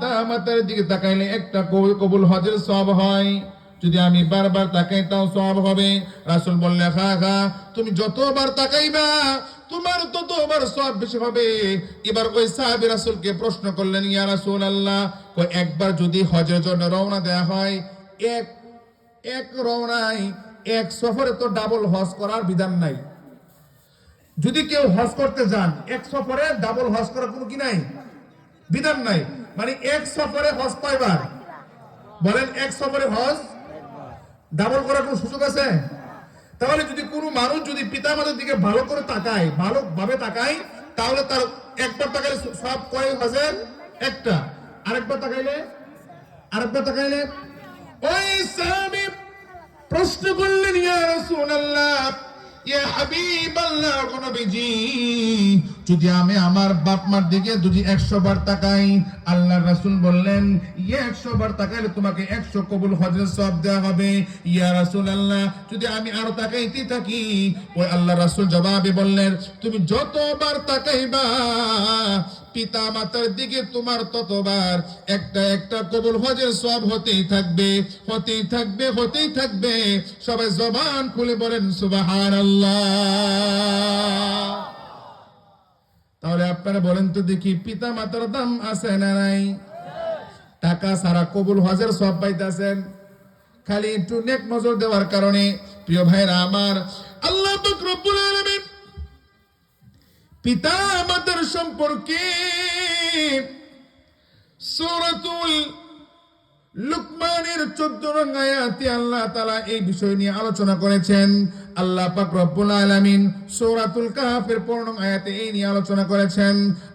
মাতার দিকে তাকাইলে একটা কবুল হজের সব হয়। যদি আমি বারবার তাকাই তাও সব হবে। রাসুল বললে খা খা তুমি যতবার তাকাইবা, তোমার ততবার সব বেশি হবে। এবার ওই সাহাবী রাসুলকে প্রশ্ন করলেন, ইয়া রাসূল আল্লাহ কই, একবার যদি হজের জন্য রওনা দেয়া হয়, এক এক রওনায়, এক সফরে তো ডাবল হজ করার বিধান নাই। যদি কেউ হজ করতে যান, এক সফরে ডাবল হজ করার কোনো কি নাই? বিধান নাই। মানে এক সফরে হজ কয়বার বলেন এক সফরে হজ? ডাবল করার কোনো সুযোগ আছে? তাহলে যদি কোনো মানুষ যদি পিতামাতার দিকে ভালো করে তাকায়, ভালো ভাবে তাকায়, তাহলে তার একবার তাকাইলে সব কয় হজের? একটা। আরেকবার তাকাইলে? আরেকবার তাকাইলে? ওই সাহাবী প্রশ্ন করলেন, ইয়া রাসূলুল্লাহ, ইয়া হাবিবাল্লাহ নবীজি যদি আমি আমার বাপ মার দিকে যদি 100 বার তাকাই আল্লাহ রাসুল বললেন ইয়ে একশো বার তাকাইলে তোমাকে 100 কবুল হজের সব দেওয়া হবে। ইয়া রাসুল আল্লাহ যদি আমি আরও তাকাইতে থাকি, ওই আল্লাহ রাসূল জবাবে বললেন, তুমি যতবার তাকাইবা পিতা মাতার দিকে তোমার ততবার একটা একটা কবুল হজের সব হতেই থাকবে হতেই থাকবে হতেই থাকবে। সবাই জবান খুলে বলেন সুবাহান তাহলে আপনারা বলেন তো দেখি পিতা মাতার দাম আছে না নাই? টাকা সারা কবুল হজের সব পাইতেছেন। খালি একটু নেক নজর দেওয়ার কারণে, প্রিয় ভাইরা আমার, আল্লাহ রব্বুল পিতা মাতার সম্পর্কে সূরাতুল লুকমানের 14 রং আয়াতে আল্লাহ তালা এই বিষয় নিয়ে আলোচনা করেছেন। আল্লাহ পাক রব্বুল আলামিন সূরাতুল কাহফের 15 নং আয়াতে এই নিয়ে আলোচনা করেছেন।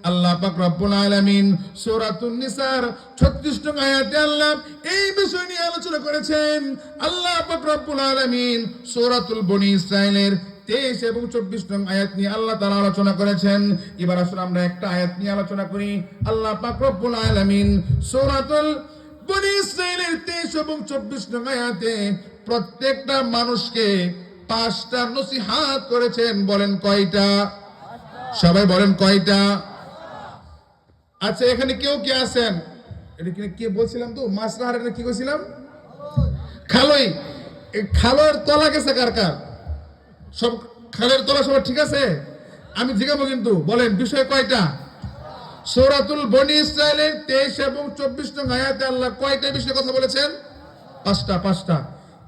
আল্লাহ পাক রব্বুল আলামিন সূরাতুন নিসার 36 নং আয়াতে আল্লাহ এই বিষয় নিয়ে আলোচনা করেছেন। আল্লাহ পাক রব্বুল আলামিন সূরাতুল বনি ইসরাইলের তেইশ এবং চব্বিশ নং আয়াত নিয়ে আল্লাহ তারা আলোচনা করেছেন। এবার আসলে আমরা একটা আয়াত নিয়ে আলোচনা করি। আল্লাহ পাক রব্বুল আলামিন সূরাতুল বনি ইসরাইলের তেইশ এবং চব্বিশ নং আয়াতে প্রত্যেকটা মানুষকে পাঁচটা নসিহাত করেছেন, বলেন কয়টা? সবাই বলেন কয়টা? আচ্ছা এখানে কেউ কে আছেন? এটা কি কে বলছিলাম তো? মাসরাহার এটা কি বলছিলাম খালই। খালোর তলা গেছে কার কার? সব খালের তলা সবার ঠিক আছে? আমি জিজ্ঞাবো কিন্তু। বলেন, বিষয় কয়টা? সৌরাতুল বনি ইসরায়েলের তেইশ এবং চব্বিশ নং আয়াতে আল্লাহ কয়টা বিষয়ে কথা বলেছেন? পাঁচটা পাঁচটা।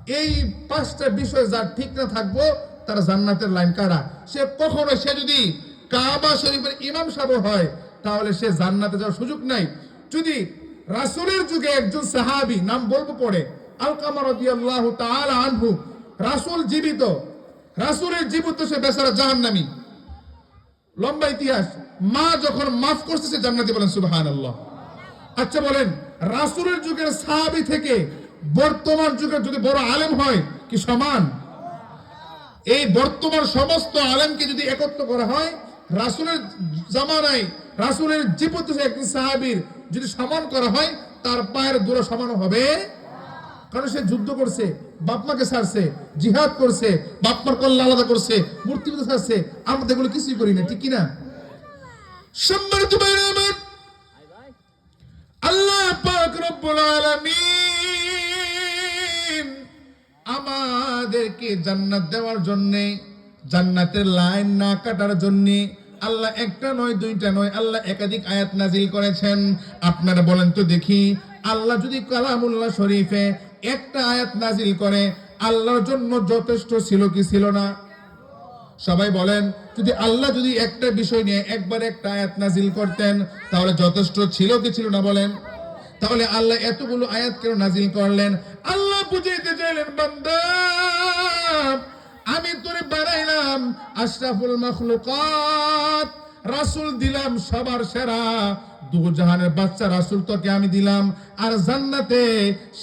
এই পাঁচটা বিষয় যার ঠিক না থাকব, তার জান্নাতের লাইন কারা? সে কখনো সে যদি কাবা শরীফের ইমাম সাহেব হয়, তাহলে সে জান্নাতে যাওয়ার সুযোগ নাই। যদি রাসূলের যুগে একজন সাহাবি, নাম বলব পড়ে আলকামা রাদিয়াল্লাহু তাআলা আনহু, রাসূল জীবিত, রাসূলের জীবিত সে বেচারা জাহান্নামী। লম্বা ইতিহাস। মা যখন মাফ করছে সে জান্নাতি বলেন, সুবহানাল্লাহ। আচ্ছা বলেন, রাসূলের যুগের সাহাবী থেকে বর্তমান যুগের যদি বড় আলেম হয়, কি সমান? এই বর্তমান সমস্ত আলেমকে যদি একত্র করা হয়, রাসূলের জামানায়, রাসূলের জীবিত একজন সাহাবীর যদি সমান করা হয়, তার পায়ের দূরে সমান হবে। কারণ সে যুদ্ধ করছে বাপমাকে ছাড়ছে, জিহাদ করছে বাপমার কল্লা আলাদা করছে, মূর্তি ছাড়ছে, আমরা এগুলো কিছুই করি না, ঠিক কিনা? সম্মানিত আমার। আল্লাহ পাক রব্বুল আলামিন আমাদেরকে জান্নাত দেওয়ার জন্য, জান্নাতের লাইন না কাটার জন্য, আল্লাহ একটা নয়, দুইটা নয়, আল্লাহ একাধিক আয়াত নাজিল করেছেন। আপনারা বলেন তো দেখি, আল্লাহ যদি কালামুল্লাহ শরীফে একটা আয়াত নাজিল করে, আল্লাহর জন্য যথেষ্ট ছিল কি ছিল না? সবাই বলেন, যদি আল্লাহ যদি একটা বিষয় নিয়ে একবার একটা আয়াত নাজিল করতেন, তাহলে যথেষ্ট ছিল কি ছিল না বলেন? তাহলে আল্লাহ এতগুলো আয়াত কেন নাজিল করলেন? আল্লাহ বুঝাইতে চাইলেন, বান্দা, আমি তোরে বাড়াইলাম আশরাফুল মাখলুকাত। রাসূল দিলাম সবার সেরা। দুজাহানের বাচ্চা রাসূল তোকে আমি দিলাম। আর জান্নাতে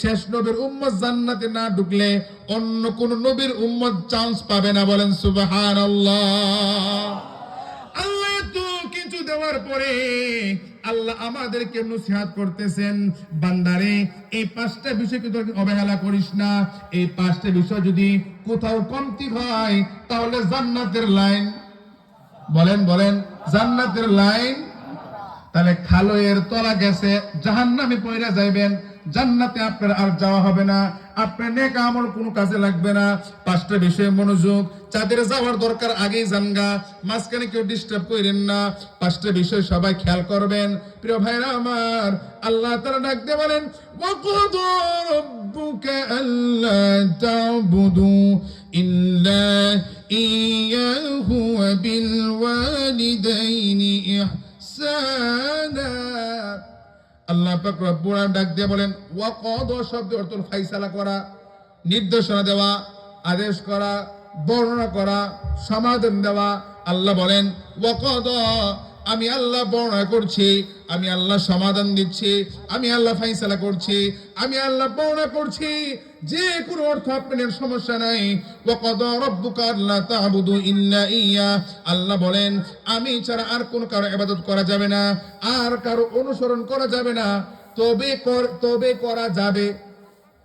শেষ নবীর উম্মত জান্নাতে না ঢুকলে অন্য কোন নবীর উম্মত চান্স পাবে না বলেন সুবহানাল্লাহ। আল্লাহ তো কিছু দেওয়ার পরে আল্লাহ আমাদেরকে নসিহাত করতেছেন, বান্দারে, এই পাঁচটা বিষয় কিন্তু অবহেলা করিস না? এই পাঁচটা বিষয় যদি কোথাও কমতি হয়, তাহলে জান্নাতের লাইন, বলেন বলেন। জান্নাতের লাইন তাহলে খালয়ের তলা গেছে জাহান নামে পয়রা যাইবেন জান্নাতে আপনার আর যাওয়া হবে না আপনার নেক আমল কোনো কাজে লাগবে না পাঁচটা বিষয়ে মনোযোগ যাদের যাওয়ার দরকার আগেই জানগা মাঝখানে কেউ ডিস্টার্ব করেন না পাঁচটা বিষয় সবাই খেয়াল করবেন প্রিয় ভাইরা আমার আল্লাহ তারা ডাক দিয়ে বলেন وَقَضَى رَبُّكَ أَلَّا تَعْبُدُوا إِلَّا إِيَّاهُ وَبِالْوَالِدَيْنِ إِحْسَانًا আল্লাহ পাক রব্বুল আলামিন ডাক দিয়ে বলেন ওয়াকদ শব্দ অর্থ হলো ফাইসালা করা নির্দেশনা দেওয়া আদেশ করা বর্ণনা করা সমাধান দেওয়া আল্লাহ বলেন ওয়াকদ আমি আল্লাহ বর্ণনা করছি, আমি আল্লাহ সমাধান দিচ্ছি, আমি আল্লাহ ফাইসালা করছি, আমি আল্লাহ বর্ণনা করছি, যে কোনো অর্থ আপনার সমস্যা নাই। আল্লাহ বলেন, আমি ছাড়া আর কোন কারও ইবাদত করা যাবে না, আর কারও অনুসরণ করা যাবে না। তবে কর- তবে করা যাবে।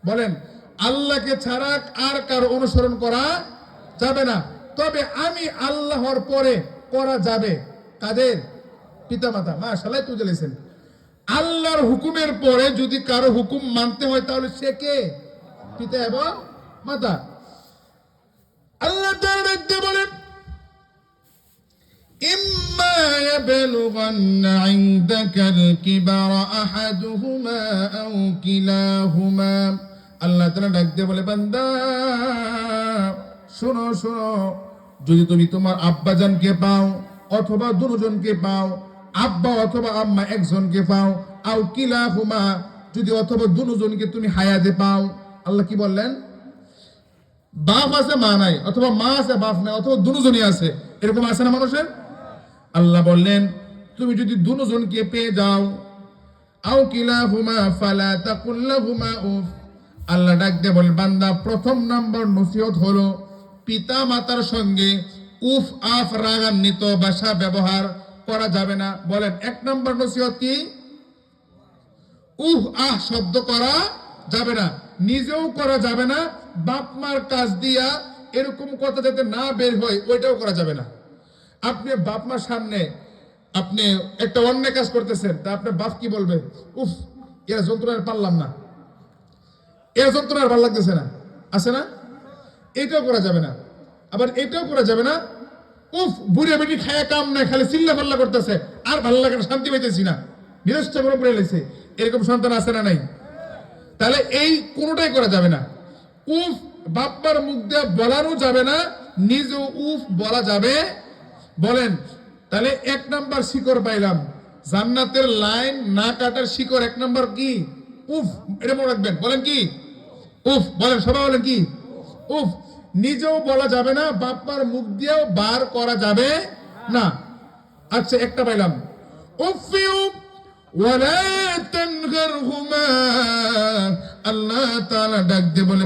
বলেন, আল্লাহকে ছাড়া আর কারও অনুসরণ করা যাবে না। তবে আমি আল্লাহর পরে করা যাবে। কাদের? পিতামাতা মা সালাই তুলে লেছেন আল্লাহর হুকুমের পরে যদি কারো হুকুম মানতে হয় তাহলে সে কে পিতা এবং মাতা আল্লাহ তাআলা দেখতে বলেন إما يبلغن عندك الكبر أحدهما أو كلاهما আল্লাহ তাআলা ডাক দিয়ে বলে বান্দা শোনো শোনো যদি তুমি তোমার আব্বাজানকে পাও অথবা দুজনকে পাও আব্বা অথবা আম্মা একজনকে পাও, আও কিলাহুমা, যদি অথবা দুজনকে তুমি হায়াতে পাও। আল্লাহ কি বললেন? বাপ আছে, মা নাই, অথবা মা আছে, বাপ নাই, অথবা দুজনই আছে, এরকম আছে না মানুষের? আল্লাহ বললেন, তুমি যদি দুজনকে পেয়ে যাও, আও কিলাহুমা ফালা তাকুল্লাহুমা উফ। আল্লাহ ডাক দিয়ে বলেন বান্দা, প্রথম নম্বর নসিহত হলো পিতা মাতার সঙ্গে উফ আফ রাগান্বিত ভাষা ব্যবহার করা যাবে না। বলেন, এক নম্বর নসিহত কি? উহ, আহ শব্দ করা যাবে না। নিজেও করা যাবে না। বাপ মার কাজ দিয়া এরকম কথা যাতে না বের হয়, ওইটাও করা যাবে না। আপনি বাপ মার সামনে আপনি একটা অন্যায় কাজ করতেছেন, তা আপনার বাপ কি বলবে? উফ, এরা যন্ত্রণার পারলাম না। এরা যন্ত্রণার ভালো লাগতেছে না। আছে না? এটাও করা যাবে না। আবার এটাও করা যাবে না উফ, বুড়ে বেটি খায়া কাম নাই, খালি চিল্লা পাল্লা করতেছে। আর ভালো লাগে না, শান্তি পাইতেছি না। নিরস্ত করে পড়ে লেছে এরকম সন্তান আছে না নাই? তাহলে এই কোনোটাই করা যাবে না। উফ, বাপ্পার মুখ দিয়ে বলারও যাবে না, নিজেও উফ বলা যাবে। বলেন, তাহলে এক নাম্বার শিকড় পাইলাম। জান্নাতের লাইন না কাটার শিকড় এক নাম্বার কি? উফ, এটা মনে রাখবেন, বলেন কি? উফ, বলেন, সবাই বলেন কি? উফ নিজেও বলা যাবে না, বাপ্পার মুখ দিয়েও বার করা যাবে না। আচ্ছা একটা পাইলাম। আল্লাহ তাআলা ডাক বলে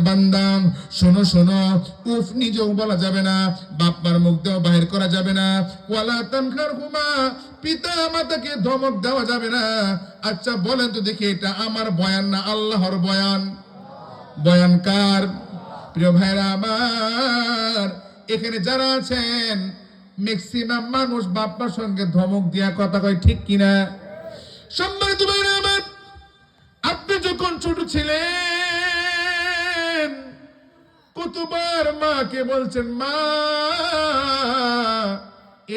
শোনো শোনো, উফ নিজেও বলা যাবে না, বাপ্পার মুখ করা যাবে না। ওয়ালা পিতা মাতাকে ধমক দেওয়া যাবে না। আচ্ছা বলেন তো দেখি এটা আমার বয়ান না আল্লাহর বয়ান? বয়ানকার প্রিয় ভাইরা আমার, এখানে যারা আছেন ম্যাক্সিমাম মানুষ বাপ্পার সঙ্গে ধমক দিয়া কথা কয় ঠিক কিনা? সম্মানিত ভাইরা আমার, আপনি যখন ছোট ছিলেন, কতবার মাকে বলছেন, মা,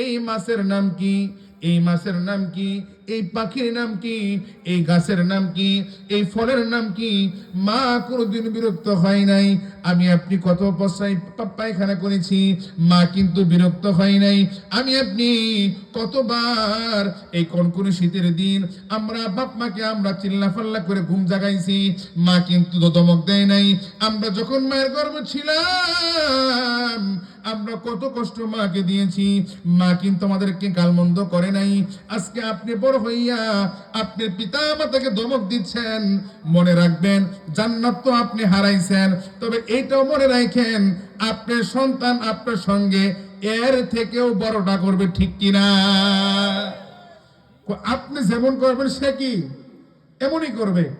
এই মাসের নাম কি? এই মাছের নাম কি? এই পাখির নাম কি? এই গাছের নাম কি? এই ফলের নাম কি? মা কোনোদিন বিরক্ত হয় নাই। আমি আপনি কত পয়সায় পা- পায়খানা করেছি। মা কিন্তু বিরক্ত হয় নাই। আমি আপনি কতবার এই কনকনে শীতের দিন আমরা বাপ মাকে আমরা চিল্লা ফাল্লা করে ঘুম জাগাইছি। মা কিন্তু দমক দেয় নাই। আমরা যখন মায়ের গর্ভ ছিলাম আমরা কত কষ্ট মাকে দিয়েছি। মা কিন্তু আমাদেরকে গালমন্দ করে নাই। আজকে আপনি বড় হইয়া আপনি পিতা মাতাকে দমক দিচ্ছেন। মনে রাখবেন, জান্নাত তো আপনি হারাইছেন। তবে এইটাও মনে রাখেন, আপনার সন্তান আপনার সঙ্গে এর থেকেও বড়টা করবে ঠিক কিনা? আপনি যেমন করবেন, সে কি? এমনই করবে।